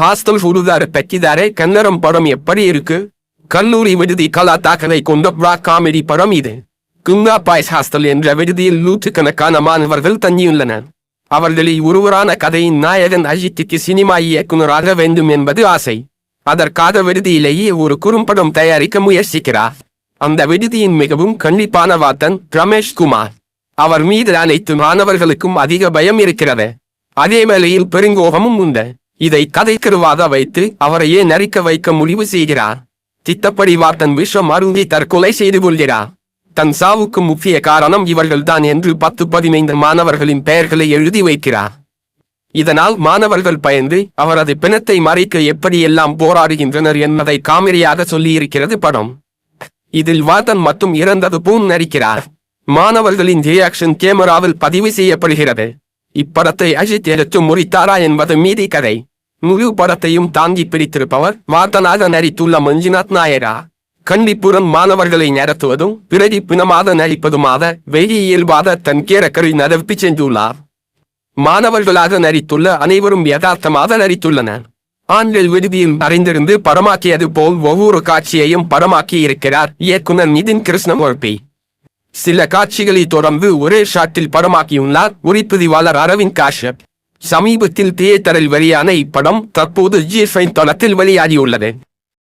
Hostel சுடுதார பற்றிதாரே Kannada படம் எப்படி இருக்கு? கல்லூரி விடுதி கலாத்தாக்களை கொண்ட பிரா காமெடி படம் இது. குங்கா பாய்ஸ் ஹாஸ்டல் என்ற விடுதியில் நூற்றுக்கணக்கான மாணவர்கள் தங்கியுள்ளனர். அவர்களில் ஒருவரான கதையின் நாயகன் அஜித்துக்கு சினிமா இயக்குநராக வேண்டும் என்பது ஆசை. அதற்காக விடுதியிலேயே ஒரு குறும்படம் தயாரிக்க முயற்சிக்கிறார். அந்த விடுதியின் மிகவும் கண்டிப்பான வாத்தன் ரமேஷ் குமார். அவர் மீது அனைத்து மாணவர்களுக்கும் அதிக பயம் இருக்கிறது. அதே வேளையில் பெருங்கோபமும் உண்டு. இதை கதைக்கருவாக வைத்து அவரையே நரிக்க வைக்க முடிவு செய்கிறார் திட்டப்படி தன் விஷம் அருந்தி தற்கொலை செய்து கொள்கிறார் தன் சாவுக்கு முக்கிய காரணம் இவர்கள்தான் என்று பத்து பதினைந்து மாணவர்களின் பெயர்களை எழுதி வைக்கிறார் இதனால் மாணவர்கள் பயந்து அவரது பிணத்தை மறைக்க எப்படியெல்லாம் போராடுகின்றனர் என்பதை காமெடியாக சொல்லியிருக்கிறது படம். இதில் வாதன் மட்டும் இறந்தது போல் நடிக்கிறார். மாணவர்களின் ரியாக்ஷன் கேமராவில் பதிவு செய்யப்படுகிறது. இப்படத்தை அஜித் எடுத்து முறித்தாரா என்பது மீதி கதை. முழு படத்தையும் தாங்கி பிடித்திருப்பவர் வார்த்தனாக நடித்துள்ள மஞ்சுநாத் நாயரா. கண்டிப்புறம் மாணவர்களை நடத்துவதும் பிறகு பிணமாக நடிப்பதுமாக வெறி இயல்பாத தன் கேரக்கரை நடத்தி சென்றுள்ளார். மாணவர்களாக நடித்துள்ள அனைவரும் யதார்த்தமாக நடித்துள்ளனர். ஆண்கள் விடுதியில் மறைந்திருந்து படமாக்கியது போல் ஒவ்வொரு காட்சியையும் படமாக்கி இருக்கிறார் இயக்குனர் நிதின் கிருஷ்ணமூர்த்தி. சில காட்சிகளை தொடர்ந்து ஒரே ஷாட்டில் படமாக்கியுள்ளார் உரிப்பதிவாளர் அரவிந்த் காஷ்யப். சமீபத்தில் தியேட்டரில் வெளியான இப்படம் தற்போது ஜி ஃபைன் தளத்தில் வெளியாகியுள்ளது.